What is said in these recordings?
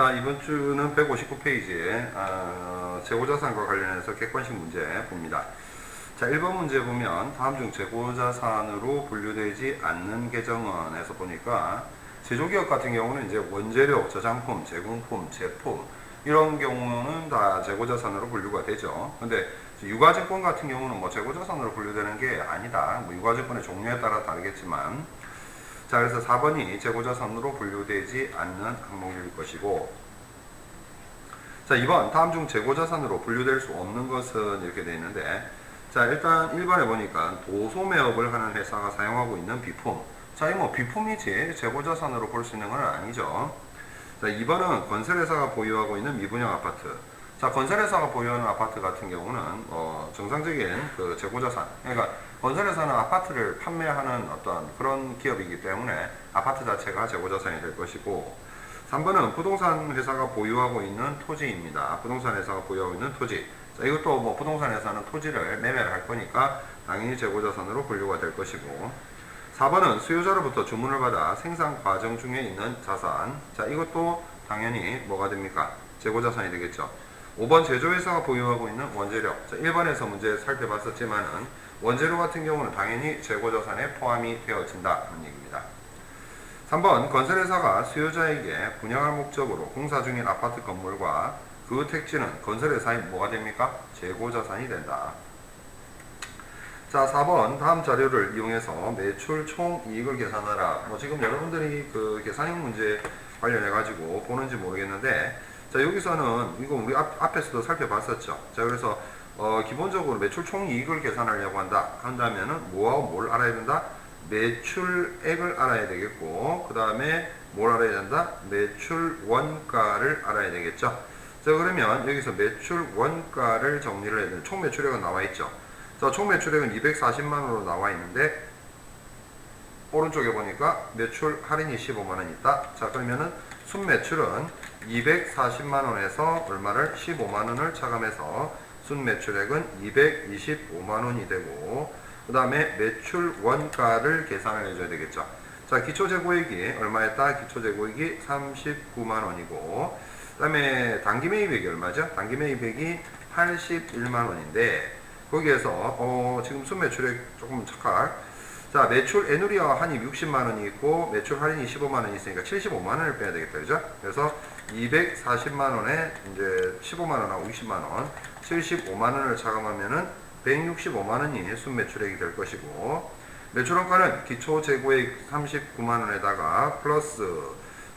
자, 이번 주는 159페이지에 어, 재고자산과 관련해서 객관식 문제 봅니다. 자, 1번 문제 보면 다음 중 재고자산으로 분류되지 않는 계정원에서 보니까 제조기업 같은 경우는 이제 원재료, 저장품, 제공품, 제품 이런 경우는 다 재고자산으로 분류가 되죠. 근데 유가증권 같은 경우는 뭐 재고자산으로 분류되는 게 아니다. 뭐 유가증권의 종류에 따라 다르겠지만 자, 그래서 4번이 재고자산으로 분류되지 않는 항목일 것이고 자, 2번 다음 중 재고자산으로 분류될 수 없는 것은 이렇게 되어 있는데 자, 일단 1번에 보니까 도소 매업을 하는 회사가 사용하고 있는 비품 자, 이 뭐 비품이지 재고자산으로 볼 수 있는 건 아니죠. 자, 2번은 건설회사가 보유하고 있는 미분양 아파트 자, 건설회사가 보유하는 아파트 같은 경우는 어, 정상적인 그 재고자산. 그러니까 건설회사는 아파트를 판매하는 어떤 그런 기업이기 때문에 아파트 자체가 재고자산이 될 것이고 3번은 부동산 회사가 보유하고 있는 토지입니다. 부동산 회사가 보유하고 있는 토지. 자, 이것도 뭐 부동산 회사는 토지를 매매를 할 거니까 당연히 재고자산으로 분류가 될 것이고 4번은 수요자로부터 주문을 받아 생산 과정 중에 있는 자산. 자, 이것도 당연히 뭐가 됩니까? 재고자산이 되겠죠. 5번 제조회사가 보유하고 있는 원재료. 자, 1번에서 문제 살펴봤었지만은 원재료 같은 경우는 당연히 재고자산에 포함이 되어진다는 얘기입니다. 3번 건설회사가 수요자에게 분양할 목적으로 공사 중인 아파트 건물과 그 택지는 건설회사의 뭐가 됩니까? 재고자산이 된다. 자, 4번 다음 자료를 이용해서 매출 총 이익을 계산하라. 뭐 지금 여러분들이 그 계산형 문제 관련해 가지고 보는지 모르겠는데 자, 여기서는 이거 우리 앞, 앞에서도 살펴봤었죠. 자, 그래서 어, 기본적으로 매출 총 이익을 계산하려고 한다. 한다면은 뭐하고 뭘 알아야 된다? 매출액을 알아야 되겠고, 그 다음에 뭘 알아야 된다? 매출 원가를 알아야 되겠죠. 자, 그러면 여기서 매출 원가를 정리를 해야 되는 총 매출액은 나와 있죠. 자, 총 매출액은 240만원으로 나와 있는데, 오른쪽에 보니까 매출 할인이 15만원 있다. 자, 그러면은 순매출은 240만 원에서 얼마를 15만 원을 차감해서 순 매출액은 225만 원이 되고 그 다음에 매출 원가를 계산을 해줘야 되겠죠. 자 기초 재고액이 얼마였다? 기초 재고액이 39만 원이고 그 다음에 단기 매입액이 얼마죠? 단기 매입액이 81만 원인데 거기에서 어, 지금 순 매출액 조금 착각 자, 매출 애누리와 한입 60만원이 있고, 매출 할인이 15만원이 있으니까 75만원을 빼야 되겠다. 그죠? 그래서 240만 원에 이제 15만 원하고 60만 원, 75만 원을 차감하면은 165만 원이 순매출액이 될 것이고, 매출원가는 기초 재고액 39만 원에다가 플러스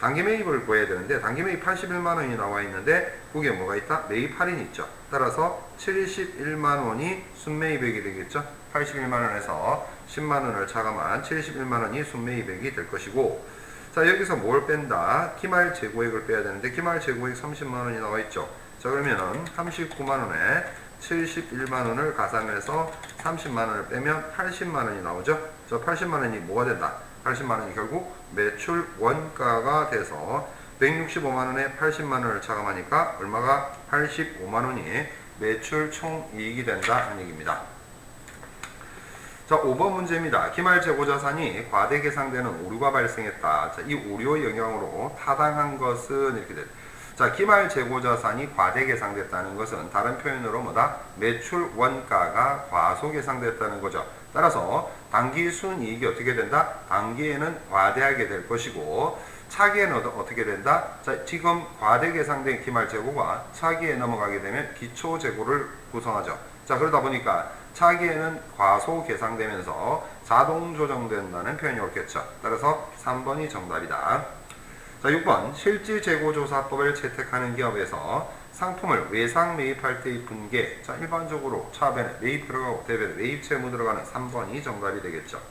단기 매입을 구해야 되는데, 단기 매입 81만 원이 나와 있는데, 그게 뭐가 있다? 매입 할인이 있죠. 따라서 71만 원이 순매입액이 되겠죠? 81만 원에서 10만 원을 차감한 71만 원이 순매입액이 될 것이고 자 여기서 뭘 뺀다? 기말 재고액을 빼야 되는데 기말 재고액 30만원이 나와 있죠. 자 그러면은 39만원에 71만원을 가산해서 30만원을 빼면 80만원이 나오죠. 저 80만원이 뭐가 된다? 80만원이 결국 매출 원가가 돼서 165만원에 80만원을 차감하니까 얼마가 85만원이 매출 총이익이 된다는 얘기입니다 자, 5번 문제입니다. 기말 재고 자산이 과대 계상되는 오류가 발생했다. 자, 이 오류의 영향으로 타당한 것은 이렇게 됩니다. 자, 기말 재고 자산이 과대 계상됐다는 것은 다른 표현으로 뭐다? 매출 원가가 과소 계상됐다는 거죠. 따라서 단기 순이익이 어떻게 된다? 단기에는 과대하게 될 것이고 차기에는 어- 어떻게 된다? 자, 지금 과대 계상된 기말 재고가 차기에 넘어가게 되면 기초 재고를 구성하죠. 자, 그러다 보니까 차기에는 과소 계상되면서 자동 조정된다는 표현이 옳겠죠. 따라서 3번이 정답이다. 자, 6번 실질 재고조사법을 채택하는 기업에서 상품을 외상 매입할 때의 분계. 자, 일반적으로 차변에 매입 들어가고 대변에 매입 채무 들어가는 3번이 정답이 되겠죠.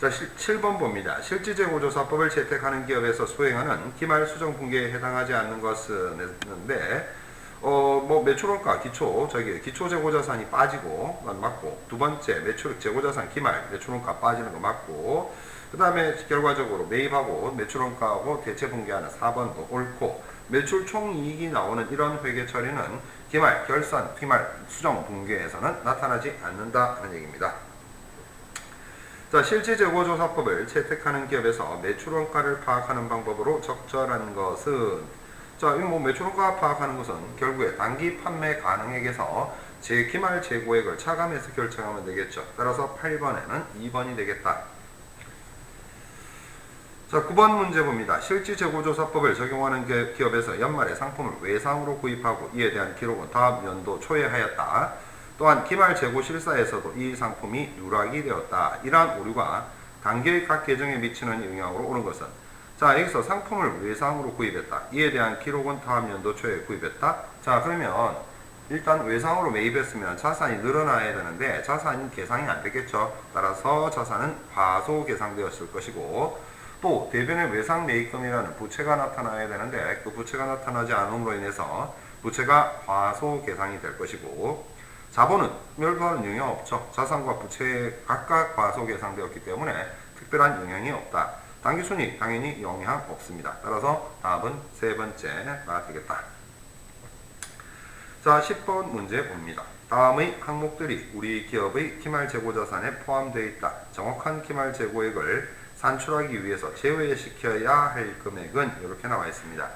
자, 7번 봅니다. 실질 재고조사법을 채택하는 기업에서 수행하는 기말 수정 분계에 해당하지 않는 것은 했는데 어, 뭐 매출원가 기초 저기 기초 재고자산이 빠지고 맞고 두 번째 매출 재고자산 기말 매출원가 빠지는 거 맞고 그 다음에 결과적으로 매입하고 매출원가하고 대체 분계하는 4번도 옳고 매출 총이익이 나오는 이런 회계 처리는 기말 결산 기말 수정 분계에서는 나타나지 않는다는 얘기입니다. 자, 실질 재고조사법을 채택하는 기업에서 매출원가를 파악하는 방법으로 적절한 것은 자, 이뭐 매출원가 파악하는 것은 결국에 단기 판매 가능액에서 제 기말 재고액을 차감해서 결정하면 되겠죠. 따라서 8번에는 2번이 되겠다. 자, 9번 문제 봅니다. 실지 재고조사법을 적용하는 기- 기업에서 연말에 상품을 외상으로 구입하고 이에 대한 기록은 다음 연도 초에 하였다. 또한 기말 재고 실사에서도 이 상품이 누락이 되었다. 이러한 오류가 단계의 각 계정에 미치는 영향으로 오는 것은 자, 여기서 상품을 외상으로 구입했다. 이에 대한 기록은 다음 연도 초에 구입했다. 자, 그러면 일단 외상으로 매입했으면 자산이 늘어나야 되는데 자산이 계상이 안 되겠죠. 따라서 자산은 과소 계상되었을 것이고 또 대변의 외상 매입금이라는 부채가 나타나야 되는데 그 부채가 나타나지 않음으로 인해서 부채가 과소 계상이 될 것이고 자본은 멸도하는 영향 없죠. 자산과 부채에 각각 과소 계상되었기 때문에 특별한 영향이 없다. 당기순이익 당연히 영향 없습니다. 따라서 답은 세 번째가 되겠다. 자, 10번 문제 봅니다. 다음의 항목들이 우리 기업의 기말 재고 자산에 포함되어 있다. 정확한 기말 재고액을 산출하기 위해서 제외시켜야 할 금액은 이렇게 나와 있습니다.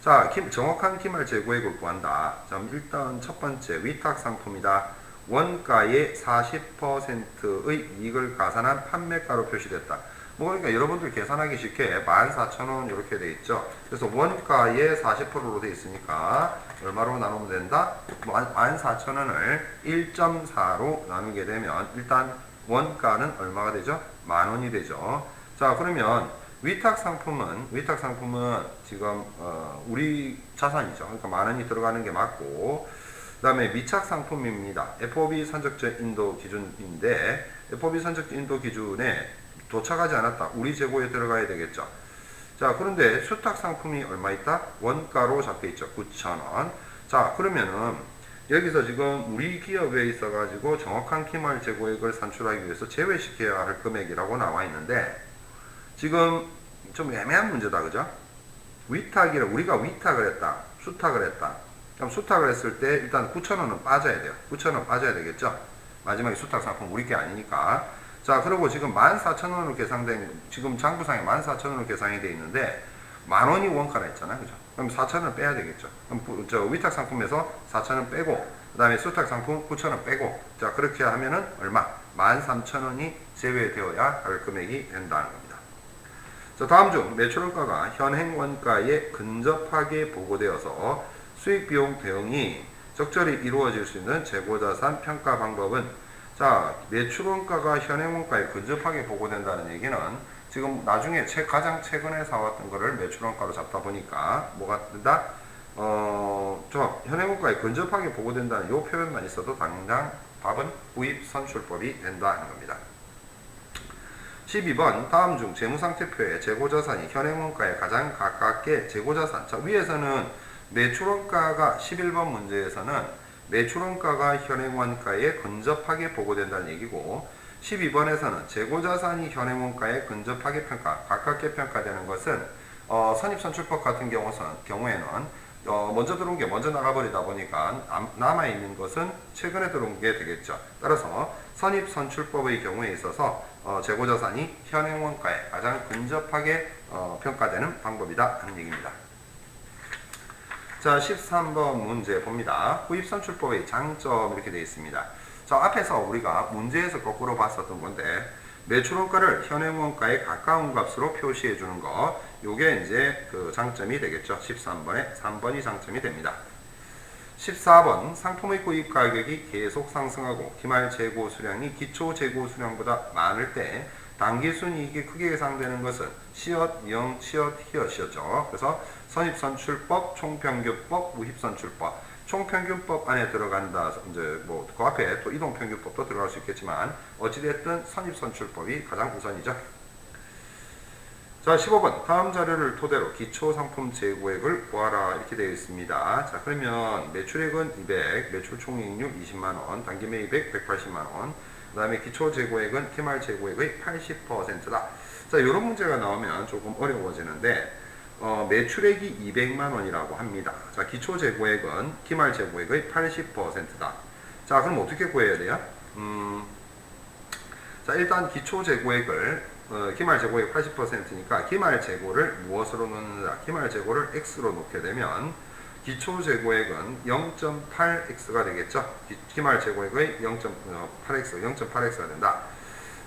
자, 기- 정확한 기말 재고액을 구한다. 자, 일단 첫 번째 위탁 상품이다. 원가의 40%의 이익을 가산한 판매가로 표시됐다. 뭐 그러니까 여러분들 계산하기 쉽게 14,000원 이렇게 돼 있죠. 그래서 원가의 40%로 돼 있으니까 얼마로 나누면 된다? 14,000원을 1.4로 나누게 되면 일단 원가는 얼마가 되죠? 만 원이 되죠. 자, 그러면 위탁 상품은 위탁 상품은 지금 어, 우리 자산이죠. 그러니까 만 원이 들어가는 게 맞고 그 다음에 미착 상품입니다. FOB 선적적 인도 기준인데 FOB 선적 인도 기준에 도착하지 않았다. 우리 재고에 들어가야 되겠죠. 자, 그런데 수탁 상품이 얼마 있다? 원가로 잡혀 있죠. 9,000원. 자, 그러면은 여기서 지금 우리 기업에 있어 가지고 정확한 기말 재고액을 산출하기 위해서 제외시켜야 할 금액이라고 나와 있는데 지금 좀 애매한 문제다. 그죠? 위탁이라 우리가 위탁을 했다. 수탁을 했다. 그럼 수탁을 했을 때 일단 9,000원은 빠져야 돼요. 9,000원 빠져야 되겠죠? 마지막에 수탁 상품 우리 게 아니니까. 자, 그리고 지금 14,000원으로 계산된, 지금 장부상에 14,000원으로 계산이 돼 있는데, 만 원이 원가라 했잖아요. 그죠? 그럼 4,000원 빼야 되겠죠? 그럼 부- 저 위탁 상품에서 4,000원 빼고, 그 다음에 수탁 상품 9,000원 빼고, 자, 그렇게 하면은 얼마? 13,000원이 제외되어야 할 금액이 된다는 겁니다. 자, 다음 중 매출원가가 현행 원가에 근접하게 보고되어서 수익 비용 대응이 적절히 이루어질 수 있는 재고자산 평가 방법은 자, 매출원가가 현행 원가에 근접하게 보고된다는 얘기는 지금 나중에 최, 가장 최근에 사왔던 거를 매출원가로 잡다 보니까 뭐가 된다? 어, 저 현행 원가에 근접하게 보고된다는 이 표현만 있어도 당장 답은 구입 선출법이 된다는 겁니다. 12번 다음 중 재무상태표에 재고자산이 현행원가에 가장 가깝게 재고자산 자 위에서는 매출원가가 11번 문제에서는 매출원가가 현행원가에 근접하게 보고된다는 얘기고 12번에서는 재고자산이 현행원가에 근접하게 평가 가깝게 평가되는 것은 어, 선입선출법 같은 경우는, 경우에는 어, 먼저 들어온 게 먼저 나가버리다 보니까 남- 남아있는 것은 최근에 들어온 게 되겠죠. 따라서 선입선출법의 경우에 있어서 어, 재고자산이 현행원가에 가장 근접하게 어, 평가되는 방법이다 하는 얘기입니다. 자, 13번 문제 봅니다. 구입선출법의 장점 이렇게 되어 있습니다. 자, 앞에서 우리가 문제에서 거꾸로 봤었던 건데 매출원가를 현행원가에 가까운 값으로 표시해 주는 거 요게 이제 그 장점이 되겠죠. 13번에 3번이 장점이 됩니다. 14번 상품의 구입 가격이 계속 상승하고 기말 재고 수량이 기초 재고 수량보다 많을 때 단기 순이익이 크게 예상되는 것은 시엇, 영, 시엇, 히엇이었죠. 그래서 선입선출법, 총평균법, 무입선출법, 총평균법 안에 들어간다. 이제 뭐 그 앞에 또 이동평균법도 들어갈 수 있겠지만 어찌됐든 선입선출법이 가장 우선이죠. 자, 15번. 다음 자료를 토대로 기초 상품 재고액을 구하라. 이렇게 되어 있습니다. 자, 그러면 매출액은 200, 매출 총이익률 20만원, 단기 매입액 180만원, 그 다음에 기초 재고액은 기말 재고액의 80%다. 자, 이런 문제가 나오면 조금 어려워지는데, 어, 매출액이 200만 원이라고 합니다. 자, 기초 재고액은 기말 재고액의 80%다. 자, 그럼 어떻게 구해야 돼요? 음, 자, 일단 기초 재고액을 어, 기말 재고액 80%니까 기말 재고를 무엇으로 놓는다? 기말 재고를 x로 놓게 되면 기초 재고액은 0.8x가 되겠죠. 기, 기말 재고액의 0.8x, 0.8x가 된다.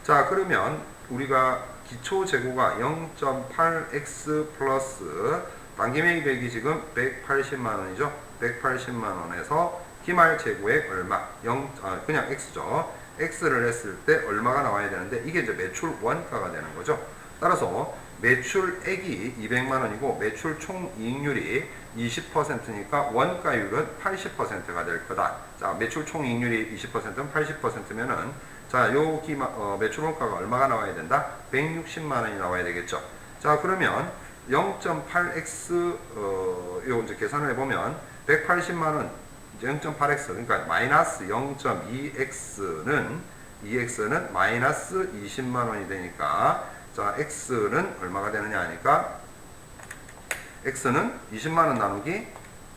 자, 그러면 우리가 기초 재고가 0.8x 플러스 단기 매입액이 지금 180만 원이죠. 180만 원에서 기말 재고액 얼마? 0, 아, 그냥 x죠. x를 했을 때 얼마가 나와야 되는데 이게 이제 매출 원가가 되는 거죠. 따라서 매출액이 200만 원이고 매출 총 이익률이 20%니까 원가율은 80%가 될 거다. 자, 매출 총 이익률이 20%는 80%면은 자, 요 기마, 어, 매출 원가가 얼마가 나와야 된다? 160만 원이 나와야 되겠죠. 자, 그러면 0.8x 어, 요 이제 계산을 해 보면 180만 원 0.8x 그러니까 마이너스 0.2x는 2x는 마이너스 20만 원이 되니까 자 x는 얼마가 되느냐 하니까 x는 20만 원 나누기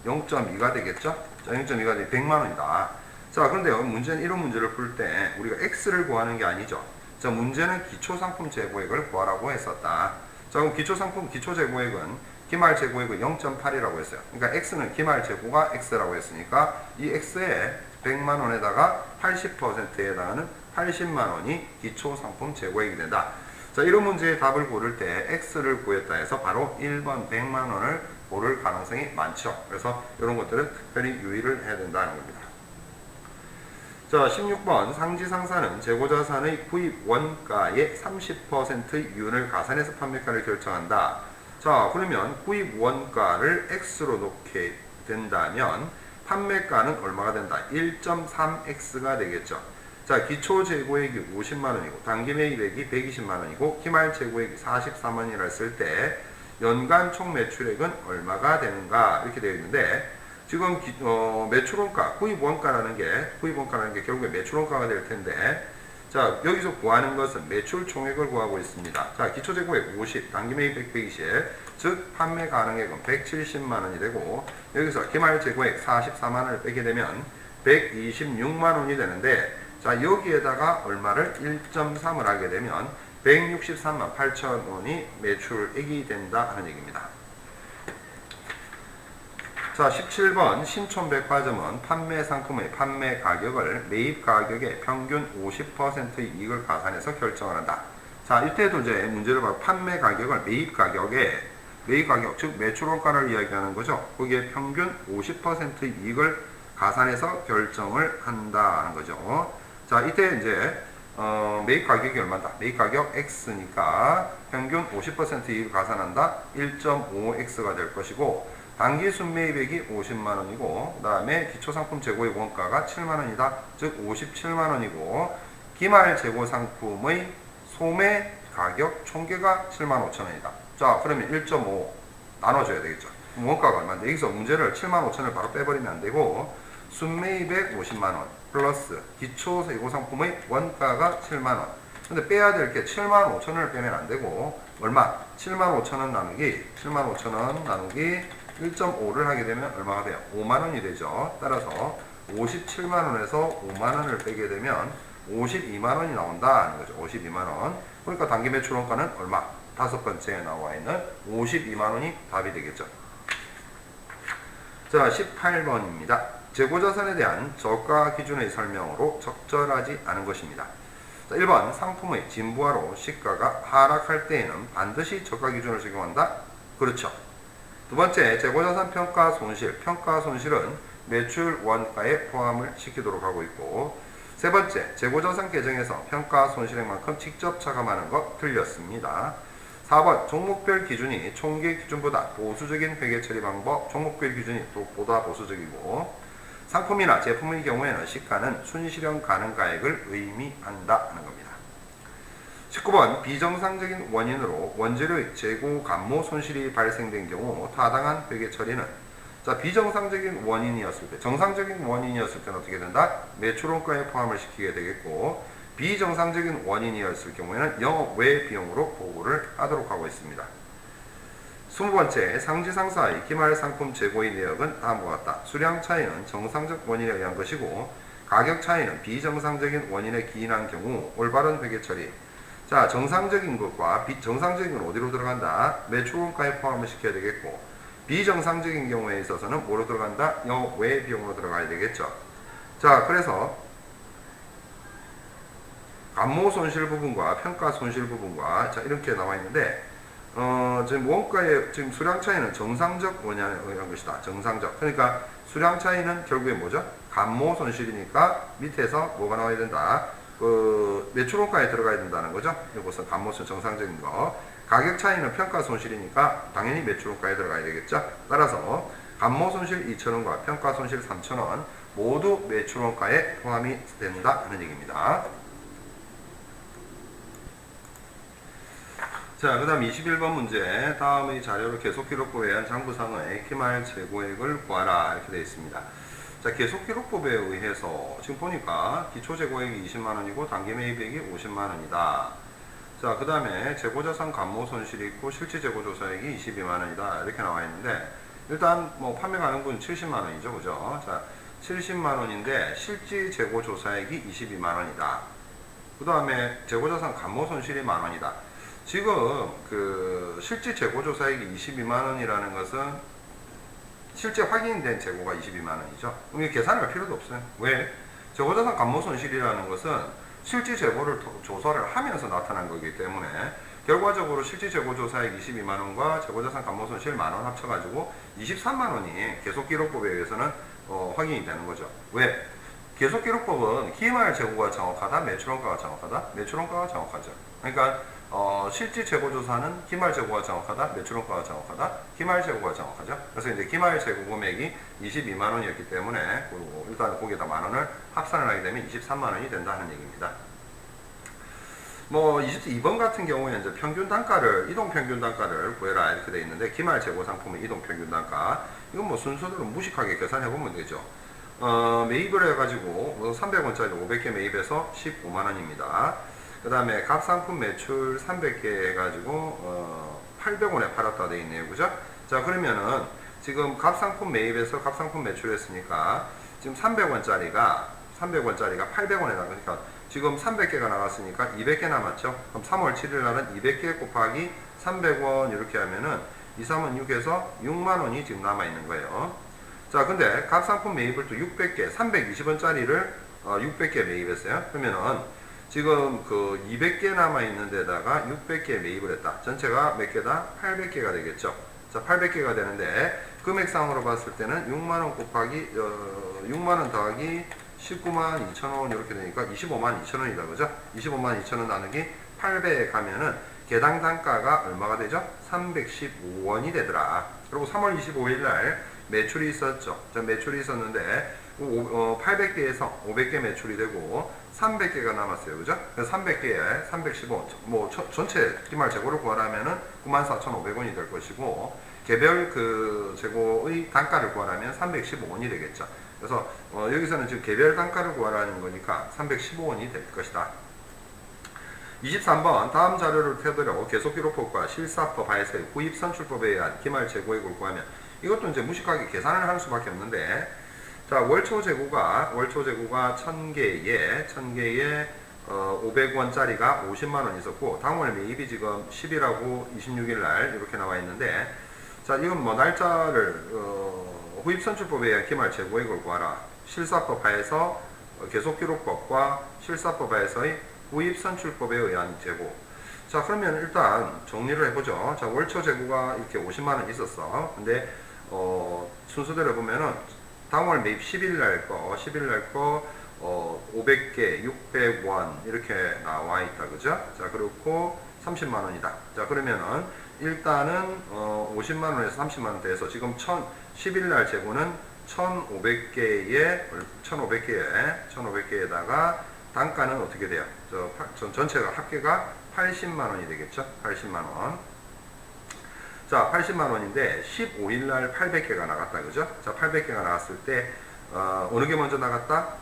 0.2가 되겠죠 자 0.2가 되면 100만 원이다 자 그런데 문제는 이런 문제를 풀 때 우리가 x를 구하는 게 아니죠 자 문제는 기초상품 재고액을 구하라고 했었다 자 그럼 기초상품 기초재고액은 기말 재고액은 0.8이라고 했어요. 그러니까 x는 기말 재고가 x라고 했으니까 이 x에 100만 원에다가 80%에 해당하는 80만 원이 기초 상품 재고액이 된다. 자, 이런 문제의 답을 고를 때 x를 구했다 해서 바로 1번 100만 원을 고를 가능성이 많죠. 그래서 이런 것들은 특별히 유의를 해야 된다는 겁니다. 자, 16번 상지 상사는 재고 자산의 구입 원가의 30% 이윤을 가산해서 판매가를 결정한다. 자, 그러면 구입 원가를 x로 놓게 된다면 판매가는 얼마가 된다? 1.3x가 되겠죠. 자, 기초 재고액이 50만 원이고 단기 매입액이 120만 원이고 기말 재고액이 44만 원이라 했을 때 연간 총 매출액은 얼마가 되는가 이렇게 되어 있는데 지금 기, 어, 매출원가, 구입원가라는 게 구입원가라는 게 결국에 매출원가가 될 텐데 자 여기서 구하는 것은 매출 총액을 구하고 있습니다. 자 기초재고액 50, 단기 매입액 120, 즉 판매 가능액은 170만 원이 되고 여기서 기말 재고액 44만 원을 빼게 되면 126만 원이 되는데 자 여기에다가 얼마를 1.3을 하게 되면 163만 8천 원이 매출액이 된다 하는 얘기입니다. 자, 17번 신촌 백화점은 판매 상품의 판매 가격을 매입 가격의 평균 50%의 이익을 가산해서 결정을 한다. 자, 이때도 이제 문제를 봐 판매 가격을 매입 가격에 매입 가격, 즉 매출 원가를 이야기하는 거죠. 거기에 평균 50%의 이익을 가산해서 결정을 한다는 거죠. 자, 이때 이제 어, 매입 가격이 얼마다? 매입 가격 X니까 평균 50% 이익을 가산한다. 1.5X가 될 것이고 단기 순매입액이 50만 원이고 그다음에 기초 상품 재고의 원가가 7만 원이다. 즉 57만 원이고 기말 재고 상품의 소매 가격 총계가 7만 5천 원이다. 자 그러면 1.5 나눠 줘야 되겠죠. 원가가 얼마인데 여기서 문제를 7만 5천을 바로 빼버리면 안 되고 순매입액 50만 원 플러스 기초 재고 상품의 원가가 7만 원. 근데 빼야 될 게 7만 5천 원을 빼면 안 되고 얼마? 7만 5천 원 나누기 7만 5천 원 나누기 1.5를 하게 되면 얼마가 돼요? 5만 원이 되죠. 따라서 57만 원에서 5만 원을 빼게 되면 52만 원이 나온다는 거죠. 52만 원. 그러니까 단기 매출 원가는 얼마? 다섯 번째에 나와 있는 52만 원이 답이 되겠죠. 자, 18번입니다. 재고자산에 대한 저가 기준의 설명으로 적절하지 않은 것입니다. 자, 1번 상품의 진부하로 시가가 하락할 때에는 반드시 저가 기준을 적용한다? 그렇죠. 두 번째, 재고자산 평가 손실. 평가 손실은 매출 원가에 포함을 시키도록 하고 있고, 세 번째, 재고자산 계정에서 평가 손실액만큼 직접 차감하는 것 틀렸습니다. 4번, 종목별 기준이 총계 기준보다 보수적인 회계 처리 방법, 종목별 기준이 또 보다 보수적이고, 상품이나 제품의 경우에는 시가는 순실현 가능 가액을 의미한다 하는 겁니다. 19번 비정상적인 원인으로 원재료의 재고 감모 손실이 발생된 경우 타당한 회계 처리는 자 비정상적인 원인이었을 때 정상적인 원인이었을 때는 어떻게 된다? 매출원가에 포함을 시키게 되겠고 비정상적인 원인이었을 경우에는 영업 외 비용으로 보고를 하도록 하고 있습니다. 20번째 상지상사의 기말 상품 재고의 내역은 다음과 같다. 수량 차이는 정상적 원인에 의한 것이고 가격 차이는 비정상적인 원인에 기인한 경우 올바른 회계 처리 자, 정상적인 것과 비정상적인 건 어디로 들어간다? 매출원가에 포함을 시켜야 되겠고, 비정상적인 경우에 있어서는 뭐로 들어간다? 여외 비용으로 들어가야 되겠죠. 자, 그래서 감모 손실 부분과 평가 손실 부분과 자, 이렇게 나와 있는데, 어, 지금 원가의 지금 수량 차이는 정상적 원양에 의한 것이다. 정상적. 그러니까 수량 차이는 결국에 뭐죠? 감모 손실이니까 밑에서 뭐가 나와야 된다? 그 매출원가에 들어가야 된다는 거죠. 이것은 감모 손 정상적인 거. 가격 차이는 평가 손실이니까 당연히 매출원가에 들어가야 되겠죠. 따라서 감모 손실 2,000원과 평가 손실 3,000원 모두 매출원가에 포함이 된다 하는 얘기입니다. 자, 그 다음 21번 문제. 다음의 자료를 계속 기록법에 의한 장부상의 기말 재고액을 구하라. 이렇게 되어 있습니다. 자, 계속 기록법에 의해서 지금 보니까 기초 재고액이 20만 원이고 단기 매입액이 50만 원이다. 자, 그 다음에 재고자산 감모 손실이 있고 실제 재고조사액이 22만 원이다. 이렇게 나와 있는데, 일단 뭐 판매 가능분 70만 원이죠. 그죠? 자, 70만 원인데 실제 재고조사액이 22만 원이다. 그 다음에 재고자산 감모 손실이 만 원이다. 지금 그 실제 재고조사액이 22만 원이라는 것은 실제 확인된 재고가 22만 원이죠. 그럼 계산할 필요도 없어요. 왜? 재고자산 감모 손실이라는 것은 실제 재고를 도- 조사를 하면서 나타난 거기 때문에 결과적으로 실제 재고 조사액 22만 원과 재고자산 감모 손실 만 원 합쳐가지고 23만 원이 계속 기록법에 의해서는 어, 확인이 되는 거죠. 왜? 계속 기록법은 기말 재고가 정확하다, 매출원가가 정확하다, 매출원가가 정확하죠. 그러니까 어, 실제 재고 조사는 기말 재고가 정확하다, 매출원가가 정확하다, 기말 재고가 정확하죠. 그래서 이제 기말 재고 금액이 22만 원이었기 때문에 그리고 일단 거기에다 만 원을 합산을 하게 되면 23만 원이 된다는 얘기입니다. 뭐 22번 같은 경우에 이제 평균 단가를 이동 평균 단가를 구해라 이렇게 돼 있는데 기말 재고 상품의 이동 평균 단가 이건 뭐 순서대로 무식하게 계산해 보면 되죠. 어, 매입을 해가지고 300원짜리 500개 매입해서 15만 원입니다. 그 다음에 갑상품 매출 300개 해가지고 어, 800원에 팔았다 돼 있네요, 그죠? 자 그러면은 지금 갑상품 매입해서 갑상품 매출 했으니까 지금 300원짜리가 300원짜리가 800원에 나가니까 지금 300개가 나갔으니까 200개 남았죠. 그럼 3월 7일 날은 200개 곱하기 300원 이렇게 하면은 2, 3은 6에서 6만 원이 지금 남아 있는 거예요. 자, 근데 각 상품 매입을 또 600개, 320원짜리를 어, 600개 매입했어요. 그러면은 지금 그 200개 남아 있는 데다가 600개 매입을 했다. 전체가 몇 개다? 800개가 되겠죠. 자, 800개가 되는데 금액상으로 봤을 때는 6만 원 곱하기 어, 6만 원 더하기 19만 2천 원 이렇게 되니까 25만 2천 원이다 그죠? 25만 2천 원 나누기 800에 가면은 개당 단가가 얼마가 되죠? 315원이 되더라. 그리고 3월 25일 날 매출이 있었죠. 자, 매출이 있었는데 800개에서 500개 매출이 되고 300개가 남았어요. 그죠? 그래서 300개에 315, 뭐 저- 전체 기말 재고를 구하라면은 94,500원이 될 것이고 개별 그 재고의 단가를 구하라면 315원이 되겠죠. 그래서 어, 여기서는 지금 개별 단가를 구하라는 거니까 315원이 될 것이다. 23번 다음 자료를 펴드려 계속 기록법과 실사법 하에서의 구입 선출법에 의한 기말 재고액을 구하면 이것도 이제 무식하게 계산을 할 수밖에 없는데 자 월초 재고가 월초 재고가 1000개에 1000개에 어, 500원짜리가 50만 원 있었고 당월 매입이 지금 10일하고 26일 날 이렇게 나와 있는데 자 이건 뭐 날짜를 어, 후입 선출법에 의한 기말 재고액을 구하라 실사법 하에서 어, 계속기록법과 실사법 하에서의 구입 선출법에 의한 재고. 자, 그러면 일단 정리를 해보죠. 자, 월초 재고가 이렇게 50만원 있었어. 근데, 어, 순서대로 보면은, 당월 매입 10일 날 거, 10일 날 거, 어, 500개, 600원, 이렇게 나와 있다. 그죠? 자, 그렇고, 30만 원이다. 자, 그러면은, 일단은, 어, 50만 원에서 30만 원 돼서 지금 1000, 10일 날 재고는 1,500개에, 1,500개에, 1,500개에다가 단가는 어떻게 돼요? 저, 파- 전- 전체가 합계가 80만 원이 되겠죠? 80만 원. 자, 80만 원인데 15일 날 800개가 나갔다. 그죠? 자, 800개가 나갔을 때 어, 어느 게 먼저 나갔다?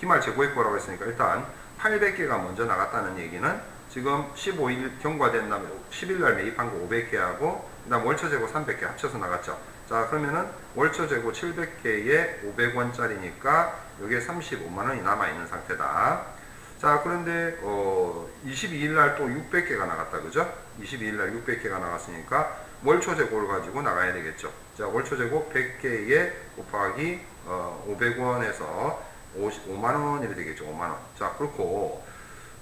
기말 재고액보라고 했으니까 일단 800개가 먼저 나갔다는 얘기는 지금 15일 경과된 다음에 10일 날 매입한 거 500개하고 그다음 월초 재고 300개 합쳐서 나갔죠. 자, 그러면은 월초 재고 700개에 500원짜리니까 여기에 35만 원이 남아 있는 상태다. 자, 그런데 어 22일 날 또 600개가 나갔다. 그죠? 22일 날 600개가 나갔으니까 월초 재고를 가지고 나가야 되겠죠. 자, 월초 재고 100개에 곱하기 어 500원에서 5만 원이 되겠죠. 5만 원. 자, 그렇고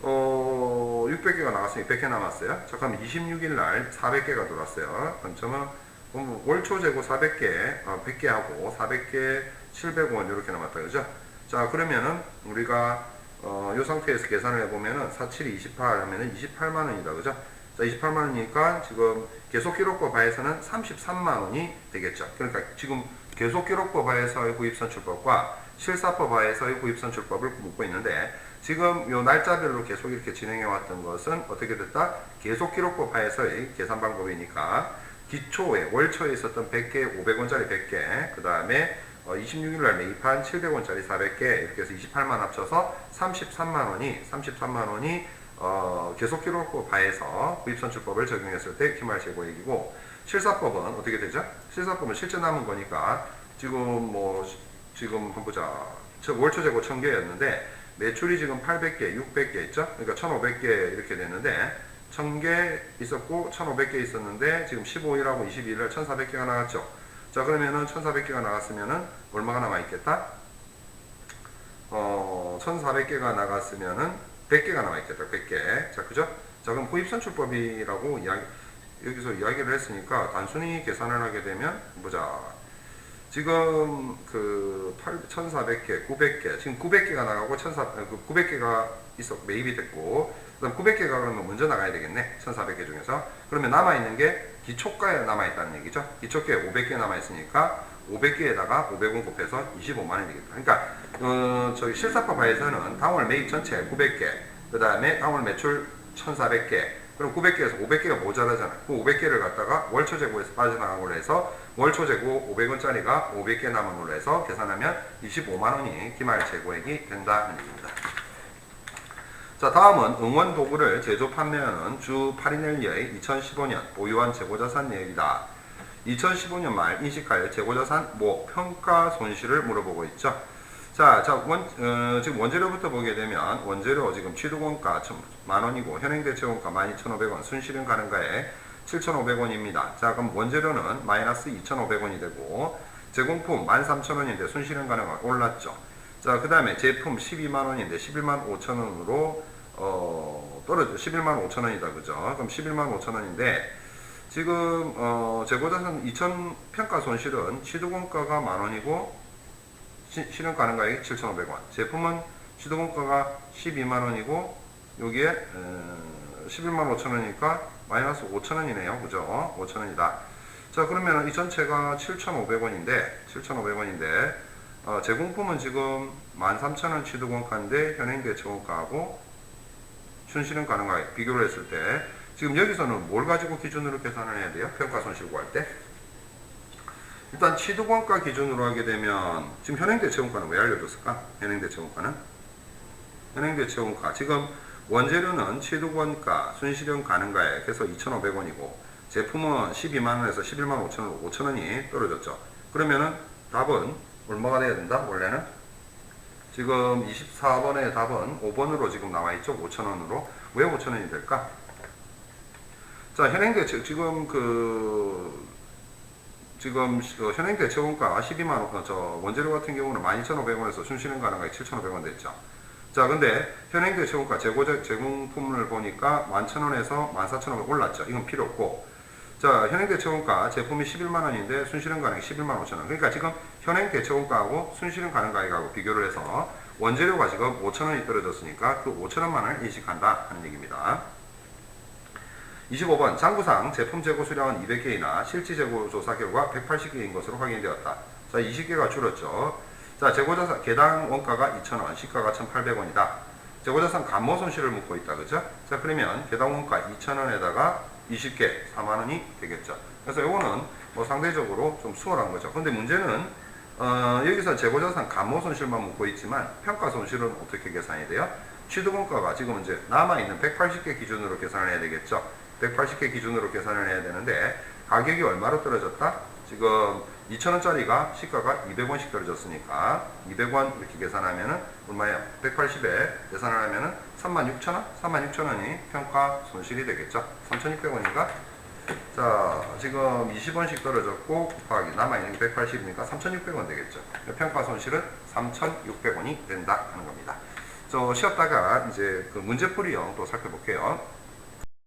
어 600개가 나갔으니 100개 남았어요. 자, 그럼 26일 날 400개가 돌았어요. 그럼 저는 그럼 월초 재고 400개, 어, 100개 하고 400개 700원 이렇게 남았다. 그죠? 자, 그러면은 우리가 어, 이 상태에서 계산을 해보면은 47이 28 하면은 28만 원이다. 그죠? 자, 28만 원이니까 지금 계속 기록법 하에서는 33만 원이 되겠죠. 그러니까 지금 계속 기록법 하에서의 구입선출법과 실사법 하에서의 구입선출법을 묻고 있는데 지금 요 날짜별로 계속 이렇게 진행해 왔던 것은 어떻게 됐다? 계속 기록법 하에서의 계산 방법이니까 기초에 월초에 있었던 100개 500원짜리 100개 그 다음에 어, 26일 날 매입한 700원짜리 400개 이렇게 해서 28만 합쳐서 33만 원이 33만 원이 어, 계속 기록법 하에서 구입선출법을 적용했을 때 기말 재고액이고 실사법은 어떻게 되죠? 실사법은 실제 남은 거니까 지금 뭐 시- 지금 한번 보자 저 월초 재고 1000개였는데 매출이 지금 800개, 600개 있죠? 그러니까 1500개 이렇게 됐는데 1000개 있었고 1500개 있었는데 지금 15일하고 22일날 1400개가 나왔죠. 자 그러면은 1400개가 나갔으면은 얼마가 남아 있겠다? 어 1400개가 나갔으면은 100개가 남아 있겠다. 100개. 자 그죠? 자 그럼 구입선출법이라고 이야기 여기서 이야기를 했으니까 단순히 계산을 하게 되면 보자. 지금 그 8, 1400개, 900개, 지금 900개가 나가고 1400, 그 900개가 있어 매입이 됐고, 그다음 900개가 그러면 먼저 나가야 되겠네. 1400개 중에서. 그러면 남아 있는 게 기초가에 남아 있다는 얘기죠. 기초가에 500개 남아 있으니까 500개에다가 500원 곱해서 25만 원이 되겠다. 그러니까 어, 저희 실사법 하에서는 당월 매입 전체 900개, 그 다음에 당월 매출 1400개, 그럼 900개에서 500개가 모자라잖아. 그 500개를 갖다가 월초 재고에서 빠져나간 걸로 해서 월초 재고 500원짜리가 500개 남은 걸로 해서 계산하면 25만 원이 기말 재고액이 된다는 얘기입니다. 자, 다음은 응원 도구를 제조 판매하는 주 파리넬리의 2015년 보유한 재고자산 내역이다. 2015년 말 인식할 재고자산 모 평가 손실을 물어보고 있죠. 자, 자 원, 어, 지금 원재료부터 보게 되면 원재료 지금 취득원가 천- 만 원이고 현행대체원가 12,500원, 순실은 가능가에 7,500원입니다. 자, 그럼 원재료는 마이너스 2,500원이 되고 제공품 13,000원인데 순실은 가능가 올랐죠. 자, 그 다음에 제품 12만 원인데 11만 5천 원으로 어, 떨어져 11만 5천 원이다, 그죠? 그럼 11만 5천 원인데 지금 어, 재고자산 2천 평가 손실은 취득원가가 만 원이고 시- 실현 가능가액이 7,500원. 제품은 취득원가가 12만 원이고 여기에 어, 11만 5천 원이니까 마이너스 5천 원이네요, 그죠? 5천 원이다. 자, 그러면 이 전체가 7,500원인데 7,500원인데 어, 제공품은 지금 13,000원 취득원가인데 현행 대체원가하고 순실현 가능하게 비교를 했을 때 지금 여기서는 뭘 가지고 기준으로 계산을 해야 돼요? 평가 손실 구할 때? 일단 취득원가 기준으로 하게 되면 지금 현행 대체원가는 왜 알려줬을까? 현행 대체원가는 현행 대체원가 지금 원재료는 취득원가 순실현 가능가액 해서 2,500원이고 제품은 12만 원에서 11만 5천 원, 5천 원이 떨어졌죠. 그러면은 답은 얼마가 돼야 된다? 원래는 지금 24번의 답은 5번으로 지금 나와 있죠. 5천 원으로 왜 5천 원이 될까? 자 현행 대체 지금 그 지금 시- 어, 현행 대체원가 12만 원, 어, 저 원재료 같은 경우는 12,500원에서 순실현 가능하게 7,500원 됐죠. 자, 근데 현행 대체원가 재고 제공품을 보니까 11,000원에서 14,000원 올랐죠. 이건 필요 없고. 자, 현행 대체원가 제품이 11만 원인데 순실현 가능 11만 5천 원. 그러니까 지금 현행 대체원가하고 순실현 가능 가격하고 비교를 해서 원재료가 지금 5천 원이 떨어졌으니까 그 5천 원만을 인식한다 하는 얘기입니다. 25번 장부상 제품 재고 수량은 200개이나 실지 재고 조사 결과 180개인 것으로 확인되었다. 자, 20개가 줄었죠. 자, 재고자산 개당 원가가 2,000원, 시가가 1,800원이다. 재고자산 감모 손실을 묻고 있다. 그죠? 자, 그러면 개당 원가 2,000원에다가 20개 4만 원이 되겠죠. 그래서 요거는 뭐 상대적으로 좀 수월한 거죠. 근데 문제는 어, 여기서 재고자산 감모 손실만 묻고 있지만 평가 손실은 어떻게 계산이 돼요? 취득원가가 지금 이제 남아있는 180개 기준으로 계산을 해야 되겠죠. 180개 기준으로 계산을 해야 되는데 가격이 얼마로 떨어졌다? 지금 2,000원짜리가 시가가 200원씩 떨어졌으니까 200원 이렇게 계산하면은 얼마예요? 180에 계산을 하면은 36,000원? 36,000원이 평가 손실이 되겠죠? 3,600원인가? 자, 지금 20원씩 떨어졌고 곱하기 남아있는 게 180이니까 3,600원 되겠죠. 평가 손실은 3,600원이 된다 하는 겁니다. 저 쉬었다가 이제 그 문제풀이형 또 살펴볼게요.